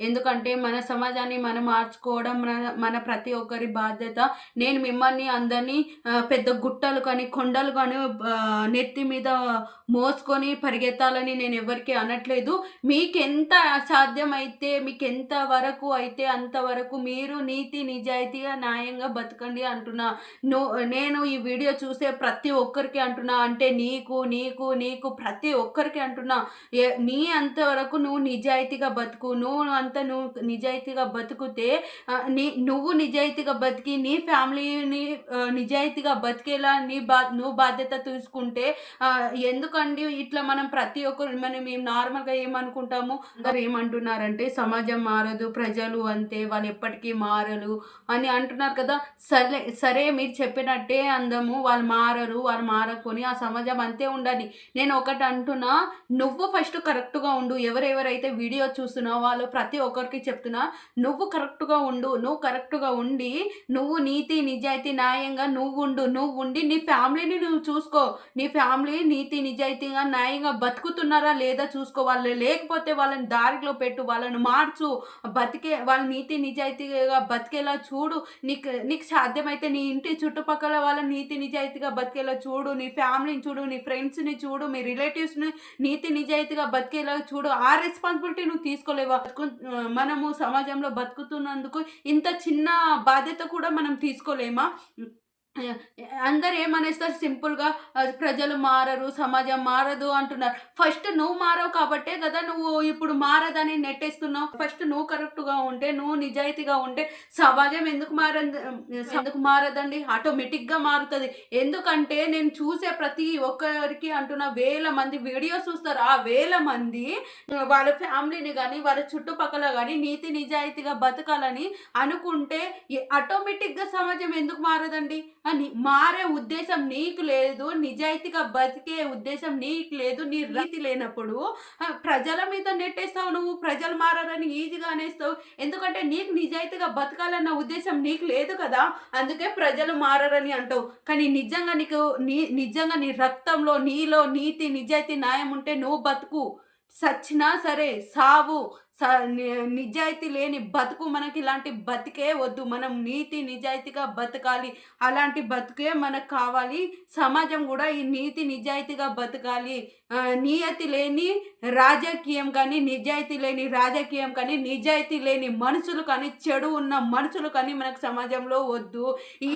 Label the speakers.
Speaker 1: ఎందుకంటే మన సమాజాన్ని మనం మార్చుకోవడం మన మన ప్రతి ఒక్కరి బాధ్యత. నేను మిమ్మల్ని అందరినీ పెద్ద గుట్టలు కానీ కొండలు కానీ నెత్తి మీద మోసుకొని పరిగెత్తాలని నేను ఎవరికి అనట్లేదు. మీకు ఎంత సాధ్యమైతే మీకు ఎంత వరకు అయితే అంతవరకు మీరు నీతి నిజాయితీగా న్యాయంగా బతకండి అంటున్నా. నువ్వు నేను ఈ వీడియో చూసే ప్రతి ఒక్కరికి అంటున్నా. అంటే నీకు నీకు నీకు ప్రతి ఒక్కరికి అంటున్నా. నీ అంతవరకు నువ్వు నిజాయితీగా బతుకు. నువ్వు అంత నువ్వు నిజాయితీగా బతుకుతే నీ నువ్వు నిజాయితీగా బతికి నీ ఫ్యామిలీని నిజాయితీగా బతికేలా నీ బా నువ్వు బాధ్యత తీసుకుంటే ఎందుకండి ఇట్లా మనం ప్రతి ఒక్కరు మనం ఏం నార్మల్గా ఏమనుకుంటాము? అందరు ఏమంటున్నారంటే సమాజం మారదు ప్రజలు అంతే వాళ్ళు ఎప్పటికీ మారరు అని అంటున్నారు కదా. సరే సరే మీరు చెప్పినట్టే అందము వాళ్ళు మారరు వాళ్ళు మారకొని ఆ సమాజం అంతే ఉండాలి. నేను ఒకటి అంటున్నా నువ్వు ఫస్ట్ కరెక్ట్గా ఉండు. ఎవరెవరైతే వీడియో చూస్తున్నావు వాళ్ళు ప్రతి ప్రతి ఒక్కరికి చెప్తున్నా నువ్వు కరెక్ట్గా ఉండు నువ్వు కరెక్ట్గా ఉండి నువ్వు నీతి నిజాయితీ న్యాయంగా నువ్వు ఉండు నువ్వు ఉండి నీ ఫ్యామిలీని నువ్వు చూసుకో. నీ ఫ్యామిలీ నీతి నిజాయితీగా న్యాయంగా బతుకుతున్నారా లేదా చూసుకో. వాళ్ళు లేకపోతే వాళ్ళని దారిలో పెట్టు వాళ్ళని మార్చు. బతికే వాళ్ళ నీతి నిజాయితీగా బతికేలా చూడు. నీకు నీకు సాధ్యమైతే నీ ఇంటి చుట్టుపక్కల వాళ్ళ నీతి నిజాయితీగా బతికేలా చూడు. నీ ఫ్యామిలీని చూడు నీ ఫ్రెండ్స్ని చూడు మీ రిలేటివ్స్ని నీతి నిజాయితీగా బతికేలా చూడు. ఆ రెస్పాన్సిబిలిటీ నువ్వు తీసుకోలేవా? మనము సమాజంలో బతుకుతున్నందుకు ఇంత చిన్న బాధ్యత కూడా మనం తీసుకోలేమా? అందరు ఏమనేస్తారు? సింపుల్గా ప్రజలు మారరు సమాజం మారదు అంటున్నారు. ఫస్ట్ నువ్వు మారవు కాబట్టే కదా నువ్వు ఇప్పుడు మారదని నెట్టేస్తున్నావు. ఫస్ట్ నువ్వు కరెక్ట్గా ఉంటే నువ్వు నిజాయితీగా ఉంటే సమాజం ఎందుకు మారదు ఎందుకు మారదండి? ఆటోమేటిక్గా మారుతుంది. ఎందుకంటే నేను చూసే ప్రతి ఒక్కరికి అంటున్న వేల మంది వీడియోస్ చూస్తారు. ఆ వేల మంది వాళ్ళ ఫ్యామిలీని కానీ వాళ్ళ చుట్టుపక్కల కానీ నీతి నిజాయితీగా బతకాలని అనుకుంటే ఆటోమేటిక్గా సమాజం ఎందుకు మారదండి? అని మారే ఉద్దేశం నీకు లేదు నిజాయితీగా బతికే ఉద్దేశం నీకు లేదు నీ రీతి లేనప్పుడు ప్రజల మీద నెట్టేస్తావు నువ్వు ప్రజలు మారని ఈజీగా అనేస్తావు. ఎందుకంటే నీకు నిజాయితీగా బతకాలన్న ఉద్దేశం నీకు లేదు కదా. అందుకే ప్రజలు మారని అంటావు. కానీ నిజంగా నీకు నీ నిజంగా నీ రక్తంలో నీలో నీతి నిజాయితీ న్యాయం ఉంటే నువ్వు బతుకు. సచ్చినా సరే సావు. నిజాయితీ లేని బతుకు మనకి ఇలాంటి బతికే వద్దు. మనం నీతి నిజాయితీగా బతకాలి. అలాంటి బతుకే మనకు కావాలి. సమాజం కూడా ఈ నీతి నిజాయితీగా బతకాలి. నియతి లేని రాజకీయం కానీ నిజాయితీ లేని రాజకీయం కానీ నిజాయితీ లేని మనుషులు కానీ చెడు ఉన్న మనుషులు కానీ మనకు సమాజంలో వద్దు. ఈ